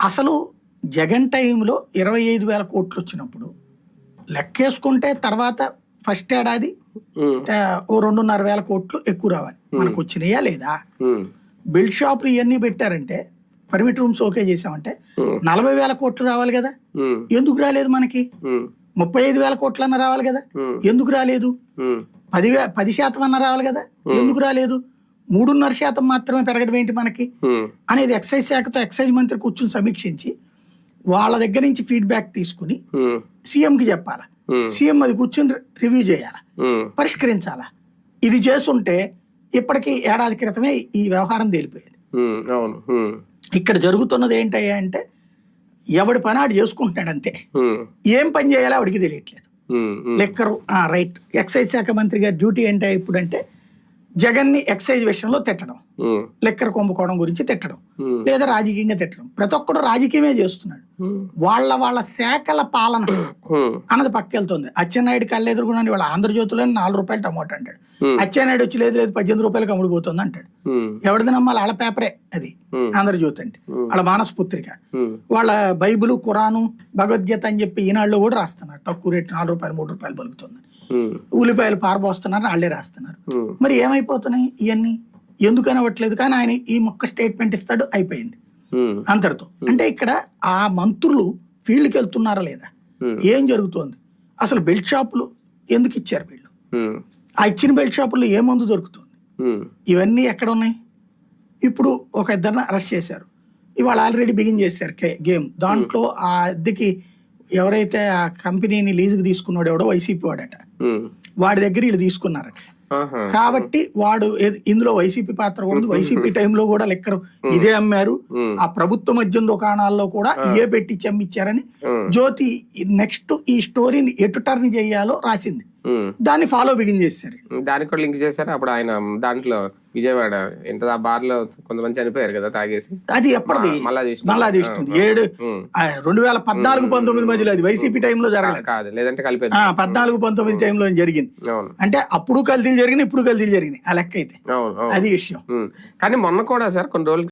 అసలు జగన్ టైంలో ఇరవై ఐదు వేల కోట్లు వచ్చినప్పుడు లెక్కేసుకుంటే తర్వాత ఫస్ట్ ఏడాది ఓ రెండున్నర వేల కోట్లు ఎక్కువ రావాలి. మనకు వచ్చినాయా లేదా? బిల్డ్ షాపులు ఇవన్నీ పెట్టారంటే పర్మిట్ రూమ్స్ ఓకే చేసామంటే. నలభై వేల కోట్లు రావాలి కదా? ఎందుకు రాలేదు మనకి? ముప్పై ఐదు వేల కోట్లన్నా రావాలి కదా. ఎందుకు రాలేదు? పది పది శాతం అన్న రావాలి కదా? ఎందుకు రాలేదు? మూడున్నర శాతం మాత్రమే పెరగడం ఏంటి మనకి? అనేది ఎక్సైజ్ శాఖతో ఎక్సైజ్ మంత్రి కూర్చుని సమీక్షించి వాళ్ళ దగ్గర నుంచి ఫీడ్బ్యాక్ తీసుకుని సీఎంకి చెప్పాలా. సీఎం అది కూర్చుని రివ్యూ చేయాలా? పరిష్కరించాలా? ఇది చేస్తుంటే ఇప్పటికీ ఏడాది క్రితమే ఈ వ్యవహారం తేలిపోయేది. ఇక్కడ జరుగుతున్నది ఏంటయ్యా అంటే ఎవడి పని ఆడు చేసుకుంటున్నాడు అంతే. ఏం పని చేయాలో ఆవిడికి తెలియట్లేదు. Liquor right. ఎక్సైజ్ శాఖ మంత్రి గారి డ్యూటీ ఏంటో ఇప్పుడంటే జగన్ని ఎక్సైజ్ విషయంలో తిట్టడం. లెక్కర కుంభకోణం గురించి తిట్టడం. లేదా రాజకీయంగా తిట్టడం. ప్రతి ఒక్కడు రాజకీయమే చేస్తున్నాడు. వాళ్ళ వాళ్ళ శాఖల పాలన అన్నది పక్కెళ్తుంది. అచ్చెన్నాయుడు కళ్ళు ఎదుర్కొన్నాను వాళ్ళ ఆంధ్రజ్యోతిలో నాలుగు రూపాయలు టమోటా అంటాడు. అచ్చెన్నాయుడు వచ్చి లేదు లేదు పద్దెనిమిది రూపాయలకి అమ్ముడుపోతుంది అంటాడు ఎవరిది నమ్మాలి వాళ్ళ పేపరే అది. ఆంధ్రజ్యోతి అంటే వాళ్ళ మానస పుత్రిక వాళ్ళ బైబిల్ ఖురాను భగవద్గీత అని చెప్పి ఈనాళ్ళు కూడా రాస్తున్నారు. తక్కువ రేటు నాలుగు రూపాయలు మూడు రూపాయలు పలుకుతుంది ఉల్లిపాయలు పారబోస్తున్నారు వాళ్ళే రాస్తున్నారు. మరి ఏమైపోతున్నాయి ఇవన్నీ ఎందుకని అవ్వట్లేదు కానీ ఆయన ఈ మొక్క స్టేట్మెంట్ ఇస్తాడు అయిపోయింది. అంతటితో. అంటే ఇక్కడ ఆ మంత్రులు ఫీల్డ్కి వెళ్తున్నారా లేదా. ఏం జరుగుతోంది? అసలు బెల్ట్ షాపులు ఎందుకు ఇచ్చారు వీళ్ళు? ఆ ఇచ్చిన బెల్ట్ షాపుల్లో ఏ మందు దొరుకుతుంది? ఇవన్నీ ఎక్కడ ఉన్నాయి ఇప్పుడు ఒక ఇద్దరిని అరెస్ట్ చేశారు. ఇవాళ ఆల్రెడీ బిగిన్ చేశారు గేమ్ దాంట్లో ఆ అద్దెకి ఎవరైతే ఆ కంపెనీని లీజుకి తీసుకున్నాడో ఎవడో వైసీపీ వాడట. ఉమ్, వాడి దగ్గర వీళ్ళు తీసుకున్నారట. కాబట్టి వాడు ఇందులో వైసీపీ పాత్ర కూడా ఉంది వైసీపీ టైంలో కూడా లెక్కరు. ఇదే అమ్మారు. ఆ ప్రభుత్వ మద్యం దుకాణాల్లో కూడా ఇయే పెట్టి అమ్మిచ్చారని జ్యోతి నెక్స్ట్ ఈ స్టోరీని ఎటు టర్న్ చేయాలో రాసింది. దాన్ని ఫాలో బిగిన్ చేశారు. దానికి కూడా లింక్ చేశారు? అప్పుడు ఆయన దాంట్లో విజయవాడ ఎంత ఆ బార్లో కొంతమంది చనిపోయారు కదా తాగేసి? అది ఎప్పటిది? మళ్ళా తీస్తుంది ఏడు రెండు వేల పద్నాలుగు పంతొమ్మిది మధ్యలో అది వైసీపీ టైంలో జరగలేదు. కాదు లేదంటే కలిపేది. పద్నాలుగు పంతొమ్మిది టైంలో జరిగింది. అంటే అప్పుడు కల్తీలు జరిగినాయి ఇప్పుడు కల్తీలు జరిగినాయి. ఆ లెక్క అయితే. అది విషయం. కానీ మొన్న కూడా సార్ కొన్ని రోజుల